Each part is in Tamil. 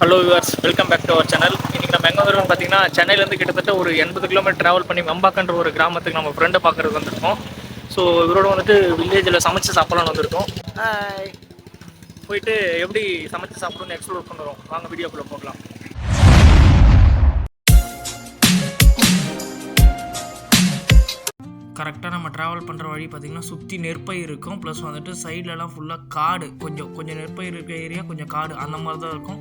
Hello viewers welcome back to our channel இன்னைக்கு நம்ம எங்கே வரோம்னு பார்த்தீங்கன்னா சென்னையிலேருந்து கிட்டத்தட்ட ஒரு எண்பது கிலோமீட்டர் ட்ராவல் பண்ணி வெம்பாக்கன்ற ஒரு கிராமத்துக்கு நம்ம ஃப்ரெண்டை பார்க்கறதுக்கு வந்திருக்கோம். ஸோ இவரோட வந்துட்டு வில்லேஜில் சமைச்சு சாப்பிடலாம்னு வந்திருக்கோம். ஹாய் போயிட்டு எப்படி சமைச்சு சாப்பிடணும்னு எக்ஸ்ப்ளோர் பண்ணுறோம் வாங்க வீடியோக்குள்ளே போகலாம். கரெக்டாக நம்ம ட்ராவல் பண்ணுற வழி பார்த்திங்கன்னா சுற்றி நெற்பயிர் இருக்கும். ப்ளஸ் வந்துட்டு சைட்லலாம் ஃபுல்லாக காடு. கொஞ்சம் கொஞ்சம் நெற்பயிர் இருக்க ஏரியா கொஞ்சம் காடு. அந்த மாதிரி தான் இருக்கும்.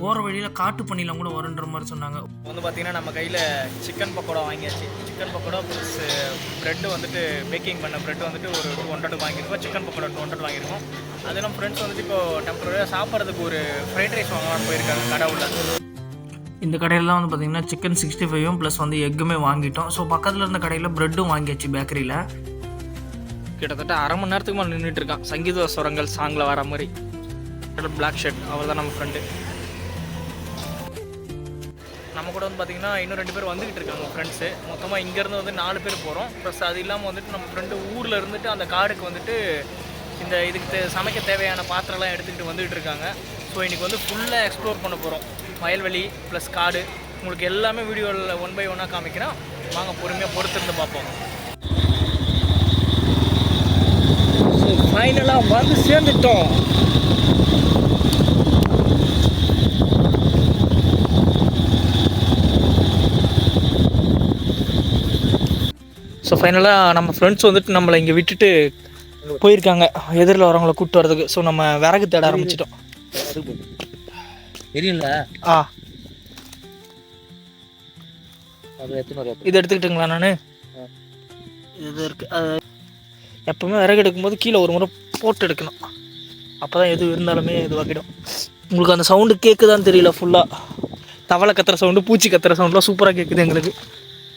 போகிற வழியில் காட்டு பண்ணிலாம் கூட வருன்ற மாதிரி சொன்னாங்க. வந்து பார்த்திங்கன்னா நம்ம கையில் சிக்கன் பக்கோடா வாங்கியாச்சு. சிக்கன் பக்கோடா ப்ளஸ் ப்ரெட்டு வந்துட்டு பேக்கிங் பண்ண ப்ரெட் வந்துட்டு ஒரு டூ ஹண்ட்ரட் வாங்கியிருக்கோம். சிக்கன் பக்கோடா டூ ஹண்ட்ரட் வாங்கியிருக்கோம். அது நம்ம ஃப்ரெண்ட்ஸ் வந்துட்டு இப்போ டெம்பரரியாக சாப்பிட்றதுக்கு ஒரு ஃப்ரைட் ரைஸ் வாங்கலாம்னு போயிருக்காங்க கடை உள்ள இந்த கடையிலலாம் வந்து பார்த்திங்கன்னா சிக்கன் சிக்ஸ்டி ஃபைவும் ப்ளஸ் வந்து எக்குமே வாங்கிட்டோம். ஸோ பக்கத்தில் இருந்த கடையில் ப்ரெட்டும் வாங்கியாச்சு பேக்கரியில் கிட்டத்தட்ட அரை மணி நேரத்துக்கு மேலே நின்றுட்டு இருக்கான். சங்கீத சுரங்கள் சாங்கில் வர மாதிரி. பிளாக் ஷர்ட் அவர் தான் நம்ம ஃப்ரெண்டு நம்ம கூட வந்து பார்த்திங்கன்னா இன்னும் ரெண்டு பேர் வந்துக்கிட்டு இருக்காங்க ஃப்ரெண்ட்ஸு மொத்தமாக இங்கேருந்து வந்து நாலு பேர் போகிறோம் ப்ளஸ் அது இல்லாமல் வந்துட்டு நம்ம ஃப்ரெண்டு ஊரில் இருந்துட்டு அந்த காடுக்கு வந்துட்டு இந்த இதுக்கு தே- சமைக்க தேவையான பாத்திரம்லாம் எடுத்துக்கிட்டு வந்துகிட்டு இருக்காங்க. ஸோ இன்றைக்கி வந்து ஃபுல்லாக எக்ஸ்ப்ளோர் பண்ண போகிறோம் வயல்வெளி ப்ளஸ் காடு. உங்களுக்கு எல்லாமே வீடியோவில் ஒன் பை ஒன்னாக காமிக்கிறேன். வாங்க பொறுமையாக பொறுத்திருந்து பார்ப்போம். ஸோ ஃபைனலாக வந்து சேர்ந்துட்டோம். ஸோ ஃபைனலாக நம்ம ஃப்ரெண்ட்ஸ் வந்துட்டு நம்மளை இங்கே விட்டுட்டு போயிருக்காங்க. எதிரில் வரவங்கள கூப்பிட்டு வரதுக்கு ஸோ நம்ம விறகு தேட ஆரம்பிச்சிட்டோம். தெரியல ஆ. இது எடுத்துக்கிட்டுங்களா நான்? இது இருக்கு. எப்பவுமே விறகு எடுக்கும்போது கீழே ஒரு முறை போட்டு எடுக்கணும். அப்போ தான் எது இருந்தாலுமே இதுவாகிடும் உங்களுக்கு அந்த சவுண்டு கேட்குதான்னு தெரியல ஃபுல்லாக தவளை கத்துற சவுண்டு பூச்சி கத்துற சவுண்ட்லாம் சூப்பராக கேட்குது எங்களுக்கு.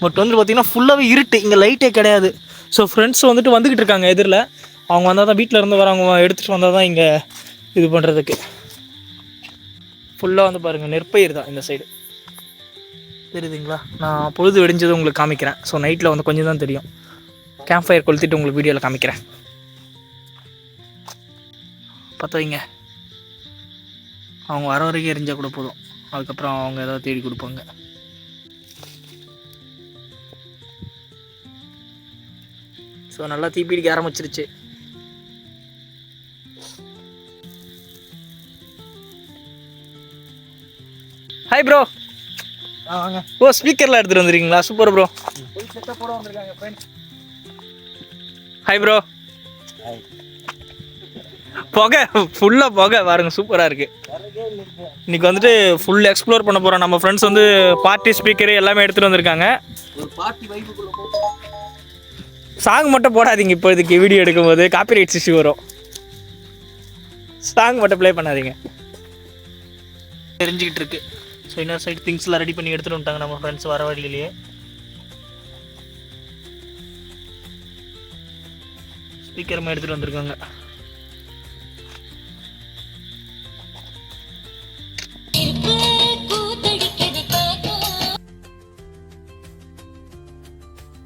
பட் வந்து பார்த்திங்கன்னா ஃபுல்லாகவே இருட்டு. இங்கே லைட்டே கிடையாது. ஸோ ஃப்ரெண்ட்ஸ் வந்துட்டு வந்துக்கிட்டு இருக்காங்க எதிரில். அவங்க வந்தால் தான் வீட்டில் இருந்து வரவங்க எடுத்துகிட்டு வந்தால் தான் இங்கே இது பண்ணுறதுக்கு ஃபுல்லாக வந்து பாருங்கள் நெற்பயிர் தான் இந்த சைடு தெரியுதுங்களா? நான் பொழுது வெடிஞ்சது உங்களுக்கு காமிக்கிறேன். ஸோ நைட்டில் வந்து கொஞ்சம் தான் தெரியும். கேம்ப் ஃபயர் கொளுத்திட்டு உங்களுக்கு வீடியோவில் காமிக்கிறேன். பற்ற வைங்க. அவங்க வர வரைக்கும் எரிஞ்சால் கூட போதும். அதுக்கப்புறம் அவங்க ஏதாவது தேடி கொடுப்பாங்க. ஸோ நல்லா தீப்பிடிக்க ஆரம்பிச்சிருச்சு. ஹாய் ப்ரோ வாங்க. ஓ ஸ்பீக்கர்லாம் எடுத்துகிட்டு வந்துருக்கீங்களா? சூப்பர் ப்ரோ ஹாய் ப்ரோ புகை ஃபுல்லாக புகை. பாருங்க சூப்பராக இருக்கு. இன்னைக்கு வந்துட்டு ஃபுல் எக்ஸ்ப்ளோர் பண்ண போகிறோம் நம்ம ஃப்ரெண்ட்ஸ் வந்து பார்ட்டி ஸ்பீக்கரு எல்லாமே எடுத்துகிட்டு வந்திருக்காங்க. சாங் மட்டும் போடாதீங்க இப்போ இதுக்கு வீடியோ எடுக்கும்போது காப்பிரைட் இஷ்யூ வரும். சாங் மட்டும் ப்ளே பண்ணாதீங்க. தெரிஞ்சுக்கிட்டு இருக்கு. ஸோ இன்னொரு சைடு திங்ஸ்லாம் ரெடி பண்ணி எடுத்துகிட்டு வந்துட்டாங்க நம்ம ஃப்ரெண்ட்ஸ் வர வழியிலேயே. ஸ்பீக்கருமே எடுத்துகிட்டு வந்திருக்காங்க.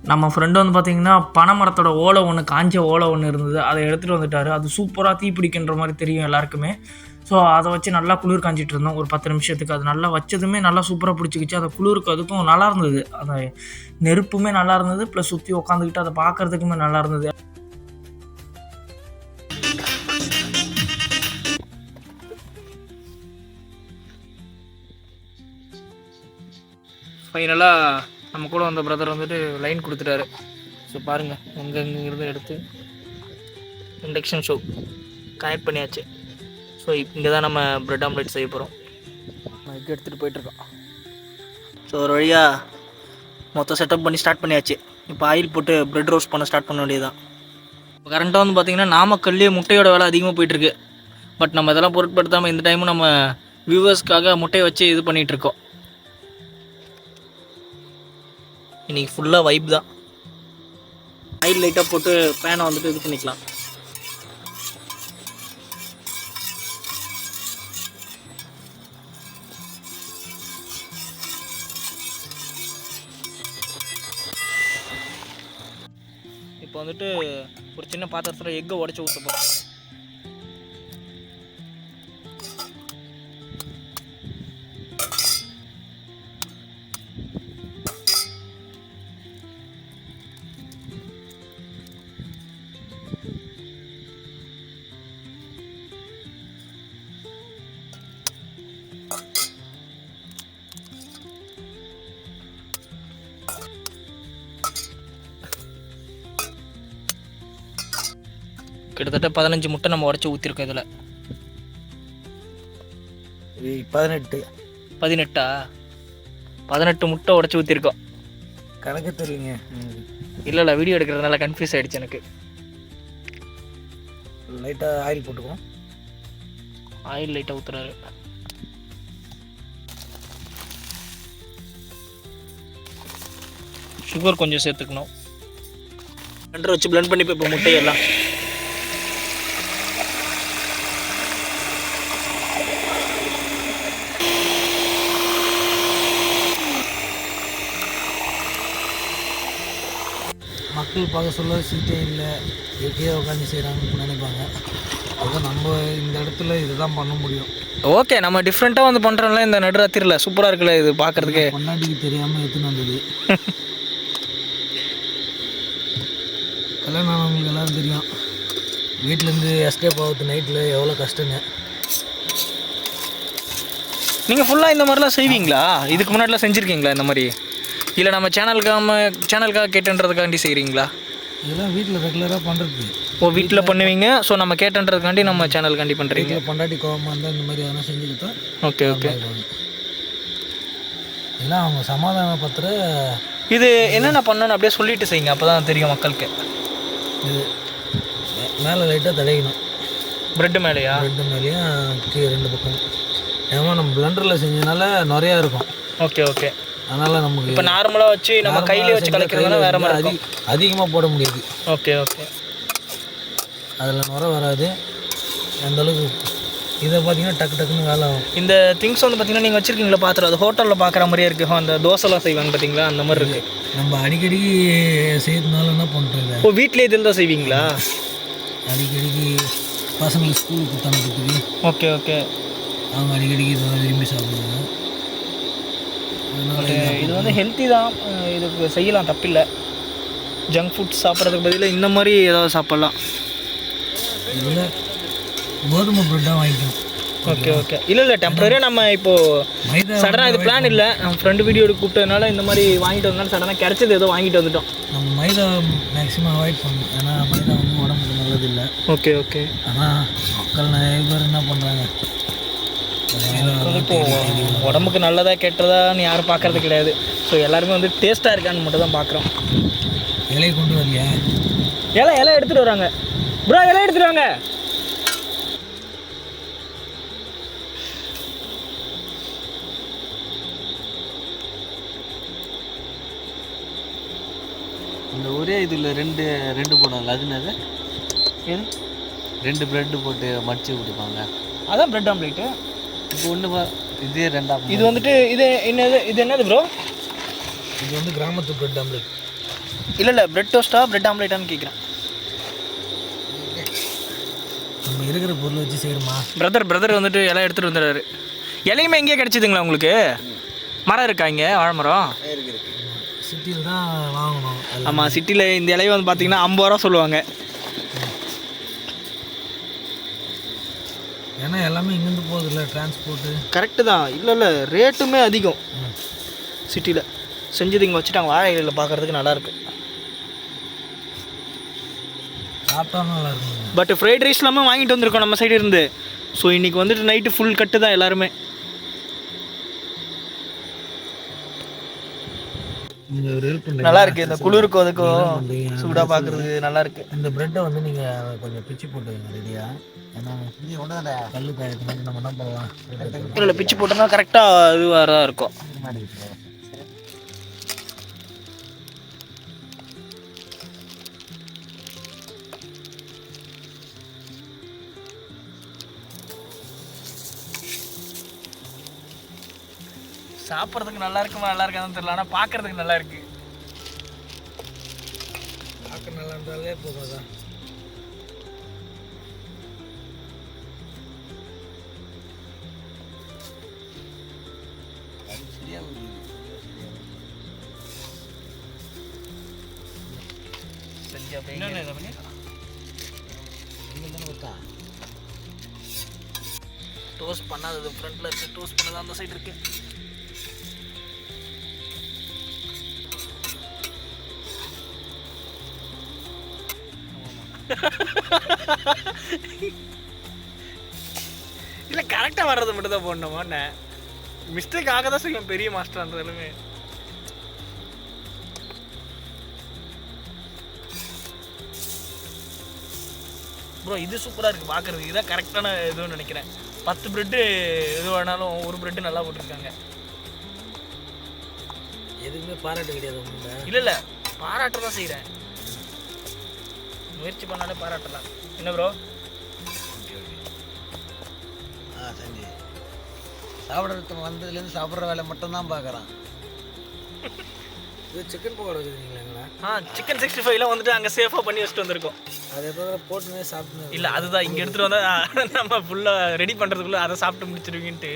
நம்ம ஃப்ரெண்டு வந்து பார்த்தீங்கன்னா பனைமரத்தோட ஓலை ஒன்று காஞ்ச ஓலை ஒன்று இருந்தது. அதை எடுத்துகிட்டு வந்துட்டாரு. அது சூப்பராக தீப்பிடிக்கின்ற மாதிரி தெரியும் எல்லாருக்குமே. ஸோ அதை வச்சு நல்லா குளிர் காஞ்சிட்டு இருந்தோம். ஒரு பத்து நிமிஷத்துக்கு. அது நல்லா வச்சதுமே நல்லா சூப்பராக பிடிச்சிக்கிச்சு. அதை குளிருக்கு அதுக்கும் நல்லா இருந்தது. அந்த நெருப்புமே நல்லா இருந்தது. ப்ளஸ் சுற்றி உட்காந்துக்கிட்டு அதை பார்க்கறதுக்குமே நல்லா இருந்தது. ஃபைனலாக நம்ம கூட வந்த பிரதர் வந்துட்டு லைன் கொடுத்துட்டாரு. ஸோ பாருங்கள் எங்கே இருந்து எடுத்து இண்டக்ஷன் ஷோ கனெக்ட் பண்ணியாச்சு. ஸோ இங்கே தான் நம்ம பிரெட் ஆம்லெட் செய்ய போகிறோம் எக் எடுத்துகிட்டு போயிட்டுருக்கோம். ஸோ ஒரு வழியாக மொத்தம் செட்டப் பண்ணி ஸ்டார்ட் பண்ணியாச்சு. இப்போ ஆயில் போட்டு பிரெட் ரோஸ்ட் பண்ண ஸ்டார்ட் பண்ண வேண்டியதுதான். இப்போ கரண்ட்டாக வந்து பார்த்திங்கன்னா நாமக்கல்லே முட்டையோட விலை அதிகமாக போயிட்டுருக்கு. பட் நம்ம இதெல்லாம் பொருட்படுத்தாமல் இந்த டைமும் நம்ம வியூவர்ஸ்க்காக முட்டையை வச்சு இது பண்ணிகிட்ருக்கோம் இன்னைக்கு ஃபுல்லாக வைப் தான். ஆயில் லைட்டாக போட்டு பேனை வந்துட்டு இது பண்ணிக்கலாம். இப்போ வந்துட்டு ஒரு சின்ன பாத்திரத்தில் எக்கை உடச்சி ஊற்ற போகிறோம் பதினஞ்சு முட்டை நம்ம உடச்சி ஊற்றிருக்கோம் இதில். பதினெட்டு. பதினெட்டா? பதினெட்டு முட்டை உடச்சி ஊற்றிருக்கோம் கணக்கு தெரியுங்க இல்லை இல்லை வீடியோ எடுக்கிறதுனால கன்ஃபியூஸ் ஆகிடுச்சு எனக்கு. லைட்டாக ஆயில் போட்டுக்குவோம். ஆயில் லைட்டாக ஊற்றுறாரு சுகர் கொஞ்சம் சேர்த்துக்கணும். ரெண்டரை வச்சு blend பண்ணி இப்போ முட்டையெல்லாம். மக்கள் பார்க்க சொல்ல சீட்டே இல்லை. எங்கேயோ உட்காந்து செய்கிறாங்கன்னு நினைப்பாங்க. அதான் நம்ம இந்த இடத்துல இதுதான் பண்ண முடியும். ஓகே நம்ம டிஃப்ரெண்ட்டாக வந்து பண்ணுறோம்ல இந்த நடுராத்திரியில் சூப்பராக இருக்குல்ல இது பார்க்குறதுக்கு. பொண்டாட்டிக்கு தெரியாமல் எடுத்துன்னு வந்தது. கல்யாணம் ஆனவங்களுக்கு எல்லாரும் தெரியும். வீட்டிலேருந்து எஸ்கேப் ஆகுது நைட்டில் எவ்வளோ கஷ்டங்க. நீங்கள் ஃபுல்லாக இந்த மாதிரிலாம் செய்வீங்களா? இதுக்கு முன்னாடிலாம் செஞ்சுருக்கீங்களா இந்த மாதிரி? இல்லை நம்ம சேனலுக்காக சேனலுக்காக கேட்டுன்றதுக்காண்டி செய்கிறீங்களா இதெல்லாம் வீட்டில் ரெகுலராக பண்ணுறது ஓ வீட்டில் பண்ணுவீங்க? ஸோ நம்ம கேட்டுன்றதுக்காண்டி நம்ம சேனலுக்காண்டி பண்ணுறீங்க பொண்டாட்டி கோவமாக இருந்தால் இந்த மாதிரி எதனா செஞ்சு கொடுத்தா ஓகே ஓகே. இதெல்லாம் அவங்க சமாதானப்படுத்துகிற இது என்னென்ன பண்ணணும்னு அப்படியே சொல்லிட்டு செய்யுங்க அப்போ தான் தெரியும் மக்களுக்கு. இது மேலே லைட்டாக தடையணும் ப்ரெட்டு மேலேயா? ரெண்டு மேலேயும் கீழே ரெண்டு பக்கம். ஏமா நம்ம பிளண்டரில் செஞ்சதுனால நிறையா இருக்கும். Okay okay. அதனால் நமக்கு இப்போ நார்மலாக வச்சு நம்ம கையிலே வச்சு கலக்கிறதுனா வேற மாதிரி இருக்கும். அதிகமாக போட முடியாது. Okay okay. அதில் நுர வராது. அந்த அளவுக்கு இதை பார்த்தீங்கன்னா டக்கு டக்குன்னு வேலை ஆகும். இந்த திங்ஸ் வந்து பார்த்தீங்கன்னா நீங்கள் வச்சுருக்கீங்களா பாத்திரம்? அது ஹோட்டலில் பார்க்குற மாதிரியே இருக்குது அந்த தோசைலாம் செய்வாங்க பார்த்தீங்களா அந்த மாதிரி இருக்குது நம்ம அடிக்கடி செய்யறதுனால என்ன பண்ணுறோம் இதை? ஓ வீட்டிலே இதில் தான் செய்வீங்களா? அடிக்கடிக்கு பசங்களுக்கு ஸ்கூலுக்கு கொடுத்து அனுப்புறதுக்கு ஓகே ஓகே. அவங்க அடிக்கடிக்கு இதை தான் விரும்பி சாப்பிடுவாங்க. அதனால இது வந்து ஹெல்த்தி தான். இதுக்கு செய்யலாம் தப்பில்லை. ஜங்க் ஃபுட் சாப்பிட்றதுக்கு பதிலாக இந்த மாதிரி ஏதாவது சாப்பிட்லாம். இதில் கோதுமை ப்ரெட்டாக வாங்கிக்கணும். Okay okay. இல்லை இல்லை டெம்பரரியாக நம்ம இப்போது சடனாக இது பிளான் இல்லை. நம்ம ஃப்ரெண்டு வீடியோ கூப்பிட்டதுனால இந்த மாதிரி வாங்கிட்டு வந்தனால சடனாக கிடைச்சது ஏதோ வாங்கிட்டு வந்துட்டோம். நம்ம மைதா மேக்ஸிமம் அவாய்ட் பண்ணணும். ஏன்னா மைதா வந்து உடம்புக்கு நல்லதில்லை ஓகே ஓகே. ஆனால் மக்கள் நிறைய பேர் என்ன பண்ணுறாங்க இப்போ உடம்புக்கு நல்லதா கெட்டதான்னு யாரும் பார்க்கறது கிடையாது. ஸோ எல்லாருமே வந்து டேஸ்ட்டாக இருக்கான்னு மட்டும் தான் பார்க்குறோம். இலையை கொண்டு வரலையா? இலை இலை எடுத்துகிட்டு வராங்க. ப்ரோ இலை எடுத்துகிட்டு வாங்க. இந்த ஒரே இதில் ரெண்டு ரெண்டு போடுவாங்க அது என்னது? ரெண்டு ப்ரெட்டு போட்டு மடிச்சு கொடுப்பாங்க. அதான் பிரெட் ஆம்லேட்டு இப்போ ஒன்று இதே ரெண்டா இது வந்துட்டு இது என்னது இது என்னது ப்ரோ இது வந்து கிராமத்து ப்ரெட் ஆம்லெட் இல்லை இல்லை பிரெட் டோஸ்ட்டா பிரெட் ஆம்லேட்டான்னு கேட்குறேன் நம்ம இருக்கிற பொருளை வச்சு செய்கிறோமா பிரதர் பிரதர் வந்துட்டு இலை எடுத்துகிட்டு வந்துடுறாரு. இலையுமே எங்கேயே கிடச்சிதுங்களா உங்களுக்கு? மரம் இருக்கா இங்கே? வாழைமரம் சிட்டியில் தான் வாங்கணும். ஆமாம் சிட்டியில் இந்த இலையை வந்து பார்த்தீங்கன்னா ஐம்பது ரூபா சொல்லுவாங்க. ஏன்னா எல்லாமே இங்கேருந்து போகுது இல்லை டிரான்ஸ்போர்ட்டு கரெக்டு தான். இல்லை இல்லை ரேட்டுமே அதிகம். சிட்டியில் செஞ்சது இங்கே வச்சுட்டாங்க. வாழை இலையில் பார்க்குறதுக்கு நல்லாயிருக்கு சாப்பிட்டாலும் நல்லா இருக்குங்க. பட் ஃப்ரைட் ரைஸ் எல்லாமே வாங்கிட்டு வந்திருக்கோம் நம்ம சைடு இருந்து. ஸோ இன்றைக்கி வந்துட்டு நைட்டு ஃபுல் கட்டு தான் எல்லாருமே நீங்கள் ஒரு ஹெல்ப் நல்லா இருக்கு. இந்த குளிருக்கும் அதுக்கும் சூடாக பார்க்குறதுக்கு நல்லா இருக்கு. இந்த ப்ரெட்டை வந்து நீங்கள் கொஞ்சம் பிச்சு போட்டு வைங்க ஏன்னா கல்லு நம்ம என்ன பண்ணலாம்? பிச்சு போட்டோம்னா கரெக்டாக இதுவாக தான் இருக்கும். சாப்பிட்றதுக்கு நல்லா இருக்குமா நல்லா இருக்காதுன்னு தெரியல. ஆனால் பார்க்குறதுக்கு நல்லா இருக்கு. பார்க்க நல்லா இருந்தாலே போகாதான் இல்லை கரெக்டாக வர்றது மட்டும் தான் போடணுமாண்ணே மிஸ்டேக் ஆக தான் செய்யும் பெரிய மாஸ்டர் இருந்தாலுமே ப்ரோ இது சூப்பராக இருக்குது பார்க்குறதுக்கு இதான் கரெக்டான இதுன்னு நினைக்கிறேன். பத்து ப்ரெட்டு எது வேணாலும் ஒரு ப்ரெட்டு நல்லா போட்டிருக்காங்க. எதுவுமே பாராட்டு கிடையாது இல்லை இல்லை. பாராட்ட தான் செய்கிறேன் முயற்சி பண்ணாலே பாராட்டலாம். என்ன ப்ரோ ஆ செஞ்சு சாப்பிட்றது வந்ததுலேருந்து சாப்பிட்ற வேலை மட்டும்தான் பார்க்குறான். இது சிக்கன் பக்கோடா வச்சுருக்கீங்களா ஆ சிக்கன் சிக்ஸ்டி ஃபைவ்லாம் வந்துட்டு அங்கே சேஃபாக பண்ணி வச்சுட்டு வந்திருக்கோம். அது எதோ போட்டுனே சாப்பிட்டு இல்லை அதுதான். இங்கே எடுத்துகிட்டு வந்தால் நம்ம ஃபுல்லாக ரெடி பண்ணுறதுக்குள்ளே அதை சாப்பிட்டு முடிச்சிருவீங்கன்ட்டு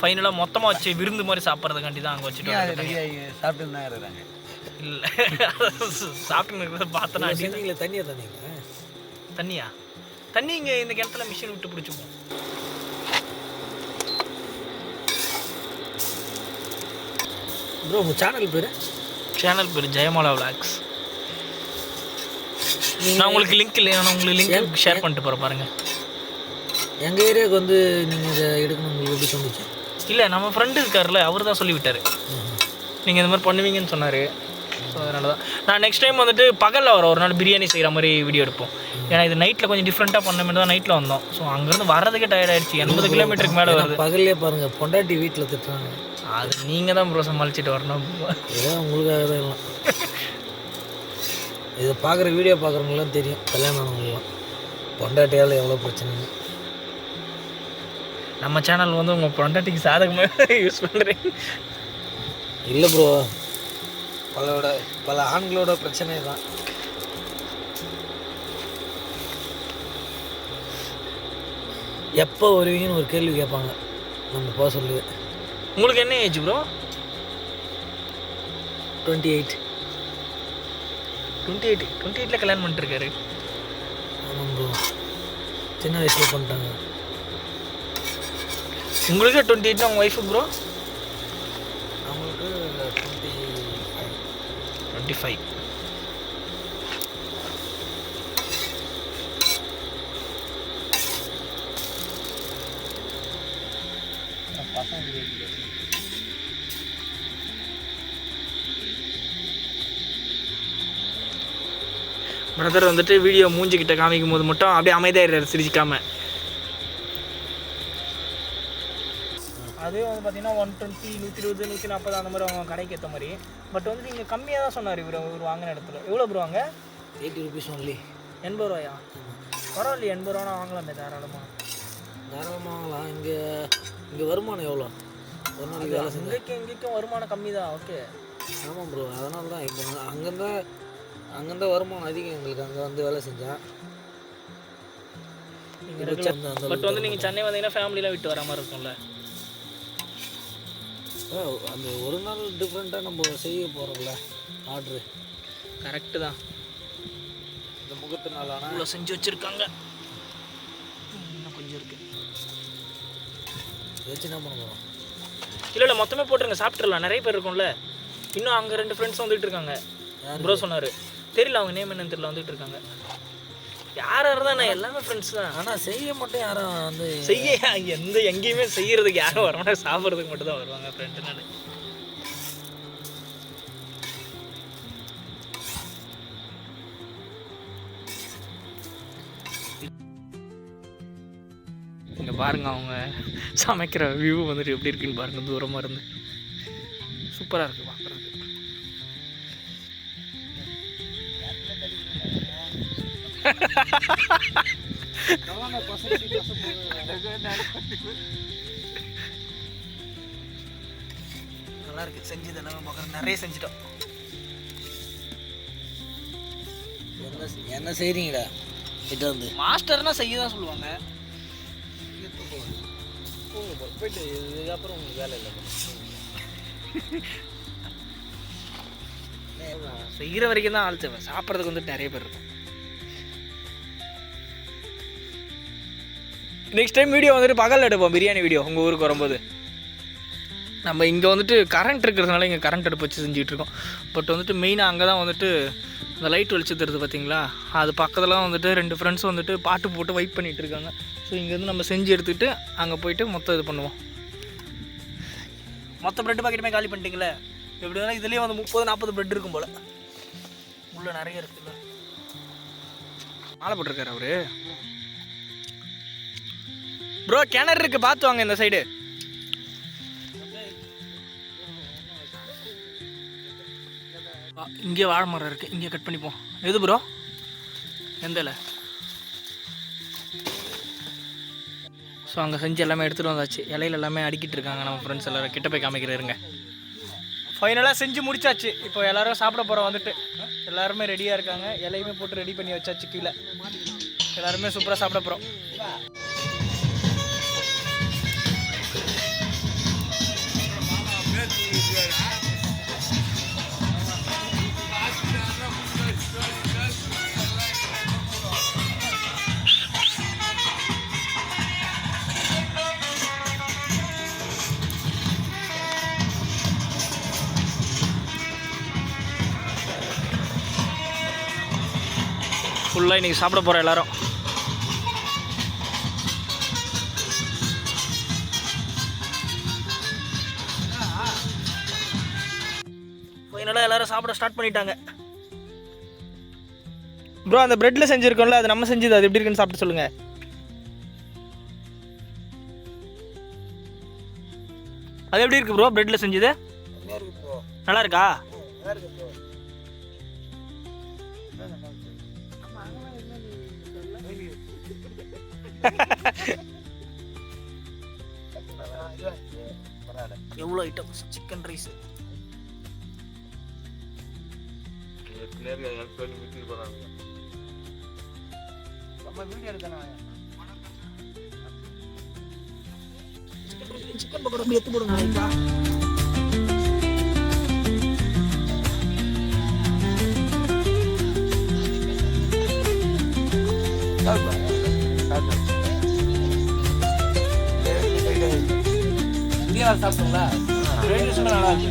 ஃபைனலாக மொத்தமாக வச்சு விருந்து மாதிரி சாப்பிட்றதுக்காண்டி தான் அங்கே வச்சுட்டு சாப்பிட்டு தான் இருக்கிறாங்க? இல்லை. சாப்பிட்டு பார்த்தனா செஞ்சீங்களா தண்ணியா தண்ணிங்களா தண்ணியா? தண்ணி இங்கே இந்த கிணத்துல மிஷின் விட்டு பிடிச்சிப்போம். ப்ரோ உங்கள் சேனல் பேர்? சேனல் பேர் ஜெயமாலா விளாக்ஸ் நான் உங்களுக்கு லிங்க் இல்லை நான் உங்களுக்கு லிங்க் ஷேர் பண்ணிட்டு போகிறேன் பாருங்கள் எங்கள் ஏரியாவுக்கு வந்து நீங்கள் இதை எடுக்கணும் உங்களுக்கு எப்படி தோணுச்சு? இல்லை நம்ம ஃப்ரெண்டு இருக்கார்ல அவர் தான் சொல்லி விட்டார் நீங்கள் இந்த மாதிரி பண்ணுவீங்கன்னு சொன்னார். ஸோ அதனால தான் நான் நெக்ஸ்ட் டைம் வந்துட்டு பகலில் வரோம். ஒரு நாள் பிரியாணி செய்கிற மாதிரி வீடியோ எடுப்போம். ஏன்னா இது நைட்டில் கொஞ்சம் டிஃப்ரெண்ட்டாக பண்ண மாதிரி தான் நைட்டில் வந்தோம். ஸோ அங்கேருந்து வர்றதுக்கே டயர்ட் ஆயிடுச்சு. எண்பது கிலோமீட்டருக்கு மேலே வருது. பகல்லே பாருங்கள் பொண்டாட்டி வீட்டில் திட்டுறாங்க. அது நீங்கள் தான் ப்ரோ சமாளிச்சுட்டு வரணும். ஏதோ உங்களுக்காக தான் எல்லாம். இதை பார்க்குற வீடியோ பார்க்குறவங்களாம் தெரியும். கல்யாணம் ஆனவங்களாம் பொண்டாட்டியால் எவ்வளோ பிரச்சனைன்னு. நம்ம சேனல் வந்து உங்கள் பொண்டாட்டிக்கு சாதகமாக யூஸ் பண்ணுறீங்க இல்லை ப்ரோ பலோட பல ஆண்களோட பிரச்சனை தான். எப்போ வருவீங்கன்னு ஒரு கேள்வி கேட்பாங்க. நம்ம போக சொல்லி உங்களுக்கு என்ன age bro twenty eight twenty eight twenty எயிட்டில் கல்யாணம் பண்ணிட்டுருக்காரு. ஆமாம் ப்ரோ சின்ன வயசில் பண்ணிட்டாங்க. உங்களுக்கு டுவெண்ட்டி எயிட்னா உங்கள் ஒய்ஃபு ப்ரோ அவங்களுக்கு டுவெண்ட்டி ஃபைவ் பிரதர் வந்துட்டு வீடியோ மூஞ்சிக்கிட்ட காமிக்கும் போது மட்டும் அப்படியே அமைதியாயிடுறாரு சிரிச்சிக்காம. அதே வந்து பார்த்தீங்கன்னா ஒன் டுவெண்ட்டி நூற்றி இருபது நூற்றி நாற்பது அந்த மாதிரி அவங்க கடைக்கு ஏற்ற மாதிரி. பட் வந்து நீங்கள் கம்மியாக தான் சொன்னார் இவர் இவர் வாங்கின இடத்துல. எவ்வளோ ப்ரோ வாங்க எயிட்டி ருபீஸ் ஒன்லி எண்பது ரூபாயா? பரவாயில்லையே எண்பது ரூபா வாங்கலாமே தாராளமாக தாராளமாக வாங்கலாம். இங்கே இங்கே வருமானம் எவ்வளோ? ஒரு நாளைக்கு வேலை செஞ்சு இங்கேக்கும் வருமானம் கம்மி தான் ஓகே ஆமாம் ப்ரோ அதனால தான் இப்போ அங்கேருந்தா அங்கேருந்தா வருமானம் அதிகம் எங்களுக்கு. அங்கே வந்து வேலை செஞ்சால் பட் வந்து நீங்கள் சென்னை வந்தீங்கன்னா ஃபேமிலிலாம் விட்டு வர மாதிரி இருக்கும்ல. அந்த ஒரு நாள் டிஃப்ரெண்ட்டாக நம்ம செய்ய போகிறோம்ல ஆர்டரு கரெக்டு தான். இந்த முகத்து நாள் ஆனால் இவ்வளோ செஞ்சு வச்சுருக்காங்க. இன்னும் கொஞ்சம் இருக்குது வச்சு என்ன பண்ண போகிறோம் இல்லை இல்லை மொத்தமே போட்டுருங்க. சாப்பிட்றலாம் நிறைய பேர் இருக்கும்ல. இன்னும் அங்கே ரெண்டு ஃப்ரெண்ட்ஸ் வந்துட்டு இருக்காங்க. ப்ரோ சொன்னார். தெரியல அவங்க நேம் என்னன்னு தெரியல வந்துட்டு இருக்காங்க. யார் யார் நான் எல்லாமே ஃப்ரெண்ட்ஸ் தான். ஆனால் செய்ய மட்டும் யாரும் வந்து செய்ய எந்த எங்கேயுமே செய்யறதுக்கு யாரும் வரமாட்டாங்க சாப்பிட்றதுக்கு மட்டும் தான் வருவாங்க ஃப்ரெண்டுனால இங்கே பாருங்க அவங்க சமைக்கிற வியூ வந்துட்டு எப்படி இருக்குன்னு பாருங்க. தூரமாக இருந்து. சூப்பராக இருக்குது நல்லா இருக்கு செஞ்சது எல்லாமே பார்க்குறேன் நிறைய செஞ்சுட்டோம். என்ன என்ன செய்கிறீங்கடா கிட்ட வந்து. மாஸ்டர்னா செய்ய தான் சொல்லுவாங்க. போயிட்டு இதுக்கப்புறம் உங்களுக்கு வேலை இல்லை செய்கிற வரைக்கும் தான் ஆள் சாப்பிட்றதுக்கு வந்துட்டு நிறைய பேர் இருக்கும் நெக்ஸ்ட் டைம் வீடியோ வந்துட்டு பகல் எடுப்போம் பிரியாணி வீடியோ உங்கள் ஊருக்கு வரும்போது. நம்ம இங்கே வந்துட்டு கரண்ட் இருக்கிறதுனால இங்கே கரண்ட் அடுப்பு வச்சு செஞ்சிகிட்ருக்கோம் இருக்கோம். பட் வந்துட்டு மெயினாக அங்கே தான் வந்துட்டு இந்த லைட் வெளிச்சம் தருது பார்த்தீங்களா அது பக்கத்தில் வந்துட்டு ரெண்டு ஃப்ரெண்ட்ஸ் வந்துட்டு பாட்டு போட்டு வெயிட் பண்ணிகிட்டு இருக்காங்க. ஸோ இங்கேருந்து நம்ம செஞ்சு எடுத்துக்கிட்டு அங்கே போயிட்டு மொத்தம் இது பண்ணுவோம். மொத்த ப்ரெட் பாக்கெட்டுமே காலி பண்ணிட்டீங்களே? எப்படி இருந்தாலும் இதுலேயும் வந்து முப்பது நாற்பது ப்ரெட் இருக்கும் போல். உள்ளே நிறைய இருக்குல்ல. மாலை போட்டிருக்காரு அவர். ப்ரோ கிணறு இருக்கு பார்த்து வாங்க இந்த சைடு இங்கே வாழை மரம் இருக்கு. இங்கே கட் பண்ணிப்போம். எது ப்ரோ எந்த இலை? ஸோ அங்கே செஞ்சு எல்லாமே எடுத்துகிட்டு வந்தாச்சு. இலையில எல்லாமே அடிக்கிட்டு இருக்காங்க நம்ம ஃப்ரெண்ட்ஸ் எல்லாரும். கிட்ட போய் காமிக்கிறேருங்க ஃபைனலாக செஞ்சு முடிச்சாச்சு. இப்போ எல்லாரும் சாப்பிட போகிறோம் வந்துட்டு. எல்லாருமே ரெடியாக இருக்காங்க. இலையுமே போட்டு ரெடி பண்ணி வச்சாச்சு கீழே. எல்லாருமே சூப்பராக சாப்பிட போகிறோம் ஃபுல்லாக இன்றைக்கி சாப்பிட போகிறோம் எல்லாரும். ஃபைனலாக எல்லாரும் சாப்பிட ஸ்டார்ட் பண்ணிட்டாங்க. ப்ரோ அந்த பிரெட்டில் செஞ்சுருக்கோம்ல அது நம்ம செஞ்சது அது எப்படி இருக்குன்னு சாப்பிட்டு சொல்லுங்கள் அது எப்படி இருக்கு ப்ரோ பிரெட்டில் செஞ்சது? நல்லா இருக்கா எவ்வளோ items chicken rice chicken pakoda எடுத்து போடுங்க. ரைட்டா சாப்பிட்டோங்களா ரெண்டு நிமிஷம் நல்லா இருக்கு.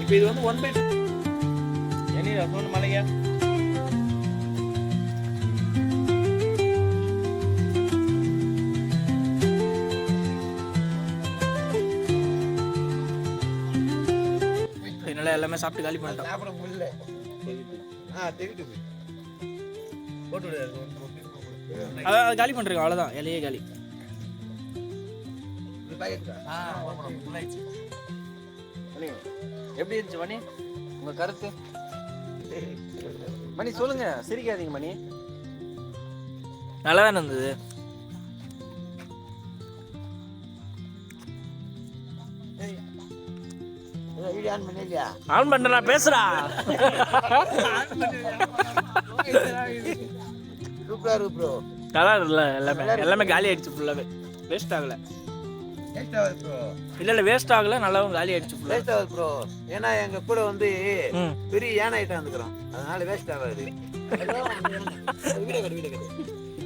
இப்போ இது வந்து ஒன் பை என்ன சொன்ன மலையா எல்லாமே சாப்பிட்டு காலி பண்ணிட்டோம். சாப்பிட முடியல. ஆ தெரிவிட்டு போட்டு விடு. அதான் அது காலி பண்ணுறேன் அவ்வளோதான் இலையே காலி. மணி எப்படி இருந்துச்சு மணி? உங்க கருத்து? மணி சொல்லுங்க. சிரிக்காதீங்க மணி. நல்லா தானே இருந்தது? ஆன் பண்ண பேசுறா சூப்பரா இருக்கு ப்ரோ நல்லா இருக்குல்ல எல்லாமே. எல்லாமே காலி ஆயிடுச்சு ஃபுல்லாவே வேஸ்ட் ஆகல. வேஸ்ட் ஆகுது ப்ரோ இல்ல இல்ல வேஸ்ட் ஆகல நல்லாவும் காலி ஆயிடுச்சு வேஸ்ட் ஆகுது ப்ரோ ஏன்னா எங்க கூட வந்து பெரிய யானை ஐட்டம் வந்துக்கிறோம். அதனால வேஸ்ட் ஆகாது. யானை. அது வீடியோ கட்டு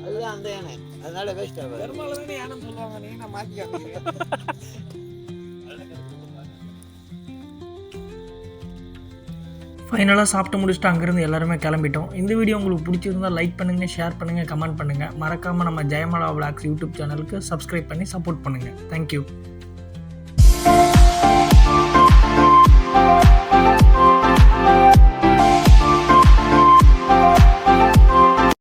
அதுதான் அந்த யானை. அதனால வேஸ்ட் ஆகாது. சொல்லுவாங்க நீங்க மாத்திக்காதீங்க ஃபைனலாக சாப்பிட்டு முடிச்சுட்டு அங்கேருந்து எல்லாருமே கிளம்பிட்டோம். இந்த வீடியோ உங்களுக்கு பிடிச்சிருந்தா லைக் பண்ணுங்கள் ஷேர் பண்ணுங்கள் கமெண்ட் பண்ணுங்கள் மறக்காமல் நம்ம ஜெயமலா விளாக்ஸ் யூடியூப் சேனலுக்கு சப்ஸ்கிரைப் பண்ணி சப்போர்ட் பண்ணுங்கள் தேங்க்யூ